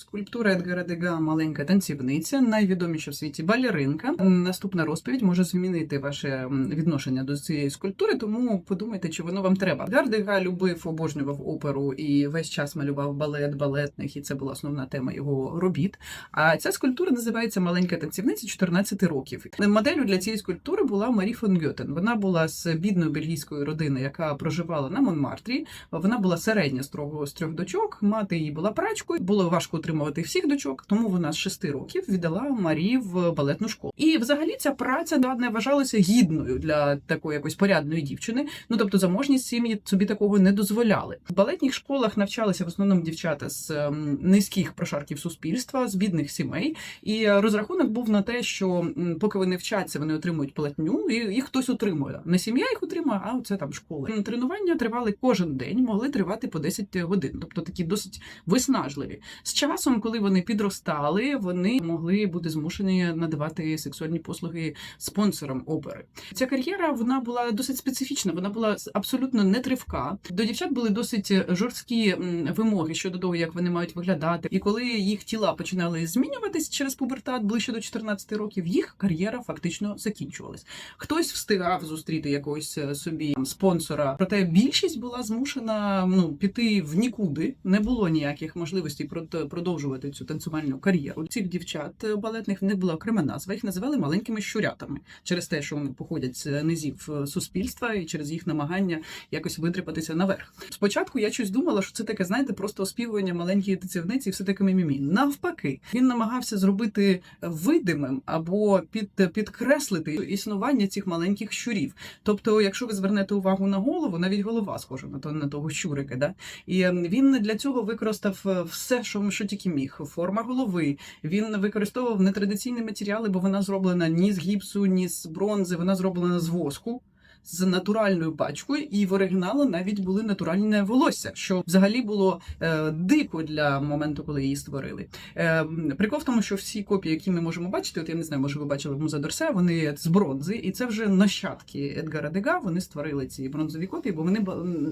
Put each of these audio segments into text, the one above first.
Скульптура Едгара Дега маленька танцівниця, найвідоміша в світі балеринка. Наступна розповідь може змінити ваше відношення до цієї скульптури, тому подумайте, чи воно вам треба. Едгар Дега любив, обожнював оперу і весь час малював балет, балетних, і це була основна тема його робіт. А ця скульптура називається Маленька танцівниця 14 років. Моделлю для цієї скульптури була Марі фон Гьотен. Вона була з бідної бельгійської родини, яка проживала на Монмартрі. Вона була середня трьох, з трьох дочок. Мати її була прачкою. Було важко утримувати всіх дочок, тому вона з шести років віддала Марі в балетну школу. І взагалі ця праця да, не вважалася гідною для такої якоїсь порядної дівчини. Ну тобто заможні сім'ї собі такого не дозволяли. В балетних школах навчалися в основному дівчата з ем, низьких прошарків суспільства, з бідних сімей. І розрахунок був на те, що поки вони вчаться, вони отримують платню, і їх хтось утримує. Не сім'я їх утримує, а це там школа. Тренування тривали кожен день, могли тривати по 10 годин, тобто такі досить виснажливі. З часом, коли вони підростали, вони могли бути змушені надавати сексуальні послуги спонсорам опери. Ця кар'єра вона була досить специфічна, вона була абсолютно нетривка. До дівчат були досить жорсткі вимоги щодо того, як вони мають виглядати. І коли їх тіла починали змінюватись через пубертат ближче до 14 років, їх кар'єра фактично закінчувалась. Хтось встигав зустріти якогось е, собі спонсора, проте більшість була змушена ну піти в нікуди. Не було ніяких можливостей прод- продовжувати цю танцювальну кар'єру. Цих дівчат е, балетних них була окрема назва. Їх називали маленькими щурятами через те, що вони походять з низів е, суспільства і через їх намагання якось видрипатися наверх. Спочатку я щось думала, що це таке, знаєте, просто оспівування маленької танцівниці, і все таке мімімі. Навпаки, він намагався зробити видимим або під, підкреслити існування цих маленьких щурів. Тобто, якщо ви звернете увагу на голову, навіть голова схожа на то на того щурика, да? і ем, він для цього використав е, все, що, що тільки міг. Форма голови. Він використовував нетрадиційні матеріали, бо вона зроблена ні з гіпсу, ні з бронзи, вона зроблена з воску. З натуральною пачкою, і в оригіналу навіть були натуральне волосся, що взагалі було е, дико для моменту, коли її створили. Е, прикол в тому, що всі копії, які ми можемо бачити, от я не знаю, може ви бачили в музе Дорсе, вони з бронзи, і це вже нащадки Едгара Дега. Вони створили ці бронзові копії, бо вони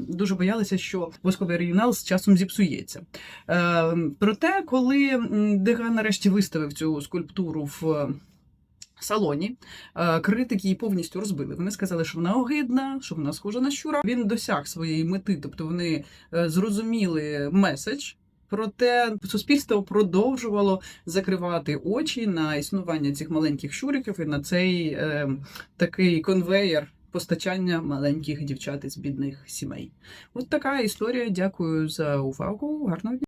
дуже боялися, що восковий оригінал з часом зіпсується. Е, проте, коли Дега нарешті виставив цю скульптуру в салоні, е, критики її повністю розбили. Вони сказали, що вона огидна, що вона схожа на щура. Він досяг своєї мети, тобто вони е, зрозуміли меседж. Проте суспільство продовжувало закривати очі на існування цих маленьких щуриків і на цей е, такий конвеєр постачання маленьких дівчат із бідних сімей. От така історія. Дякую за увагу. Гарного дня.